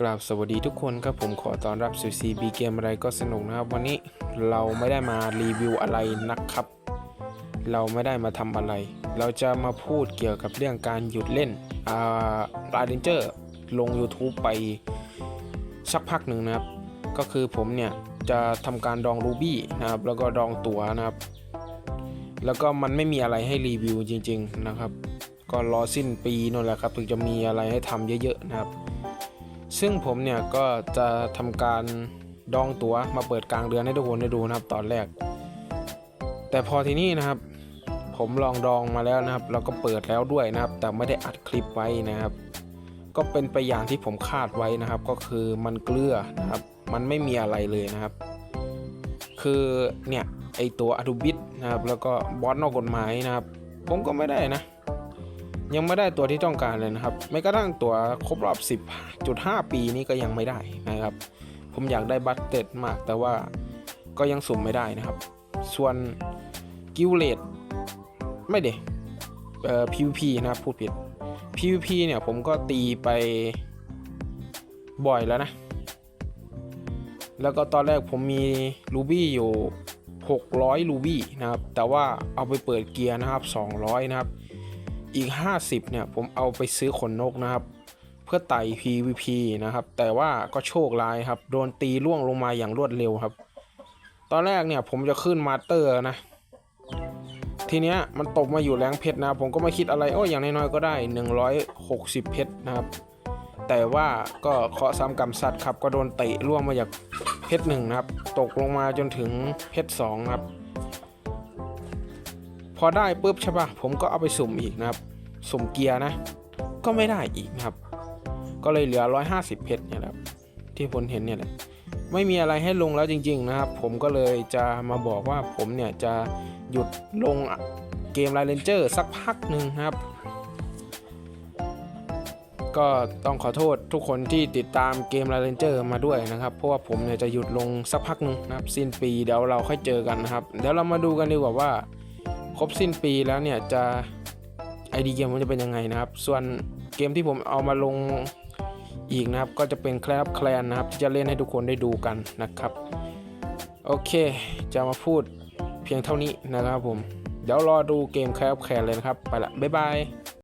กราบสวัสดีทุกคนครับผมขอต้อนรับสู่ CB เกมอะไรก็สนุกนะครับ วันนี้เราไม่ได้มารีวิวอะไรนะครับ เราไม่ได้มาทำอะไร เราจะมาพูดเกี่ยวกับเรื่องการหยุดเล่นอ่าลาเดนเจอร์ลง YouTube ไปสักพักหนึ่งนะครับ ก็คือผมเนี่ยจะทำการดองรูบี้นะครับ แล้วก็ดองตั๋วนะครับ แล้วก็มันไม่มีอะไรให้รีวิวจริง ๆนะครับ ก็รอสิ้นปีนั่นแหละครับถึงจะมีอะไรให้ทำเยอะๆนะครับ ซึ่งผมเนี่ยก็จะทำการดองตั๋วมาเปิดกลางเดือนให้ทุกคนได้ดูนะครับตอนแรก แต่พอทีนี้นะครับ ผมลองดองมาแล้วนะครับ แล้วก็เปิดแล้วด้วยนะครับ แต่ไม่ได้อัดคลิปไว้นะครับ ก็เป็นไปอย่างที่ผมคาดไว้นะครับ ก็คือมันเกลือนะครับ มันไม่มีอะไรเลยนะครับ คือเนี่ยไอตัวอ d ูบิ t นะครับ แล้วก็บอสนอกกฎหมายนะครับ ผมก็ไม่ได้นะ ยังไม่ได้ตัวที่ต้องการเลยนะครับไม่กระทั่งตัวครบรอบ 10.5 ปีนี้ก็ยังไม่ได้นะครับ ผมอยากได้บัตเต็ดมาก แต่ว่าก็ยังสุ่มไม่ได้นะครับ ส่วนกิลเลตไม่เดเอ่อ PVP นะครับพูดผิด PVP เนี่ยผมก็ตีไปบ่อยแล้วนะ แล้วก็ตอนแรกผมมีรูบี้อยู่ 600รูบี้นะครับ แต่ว่าเอาไปเปิดเกียร์นะครับ 200 นะครับ อีก 50เนี่ยผมเอาไปซื้อขนนกนะครับ เพื่อไต่ PVP นะครับ แต่ว่าก็โชคร้ายครับ โดนตีล่วงลงมาอย่างรวดเร็วครับ ตอนแรกเนี่ยผมจะขึ้นมาสเตอร์นะ ทีเนี้ยมันตกมาอยู่แรงเพชรนะ ผมก็ไม่คิดอะไรโอ้ยอย่างน้อยๆก็ได้ 160 เพชรนะครับ แต่ว่าก็เคาะซ้ำกำซัดครับ ก็โดนเตะล่วงมาจากเพชรหนึ่งนะครับ ตกลงมาจนถึงเพชรสองครับ พอได้ปุ๊บใช่ปะผมก็เอาไปสุ่มอีกนะครับสุ่มเกียร์นะ ก็ไม่ได้อีกนะครับ ก็เลยเหลือ 150 เพชรเนี่ยแหละครับที่ผมเห็นเนี่ยแหละไม่มีอะไรให้ลงแล้วจริง ๆ นะครับ ผมก็เลยจะมาบอกว่าผมเนี่ยจะหยุดลงเกมไลเลนเจอร์สักพักหนึ่งครับ ก็ต้องขอโทษทุกคนที่ติดตามเกมไลเลนเจอร์มาด้วยนะครับ เพราะว่าผมเนี่ยจะหยุดลงสักพักหนึ่งนะครับ สิ้นปีเดี๋ยวเราค่อยเจอกันนะครับ เดี๋ยวเรามาดูกันดีกว่าว่า ครบสิ้นปีแล้วเนี่ยจะไอดีเกมมันจะเป็นยังไงนะครับ ส่วนเกมที่ผมเอามาลงอีกนะครับ ก็จะเป็นแคลบแคลนนะครับที่จะเล่นให้ทุกคนได้ดูกันนะครับ โอเค จะมาพูดเพียงเท่านี้นะครับผม เดี๋ยวรอดูเกมแคลบแคลนเลยนะครับ ไปละ บ๊ายบาย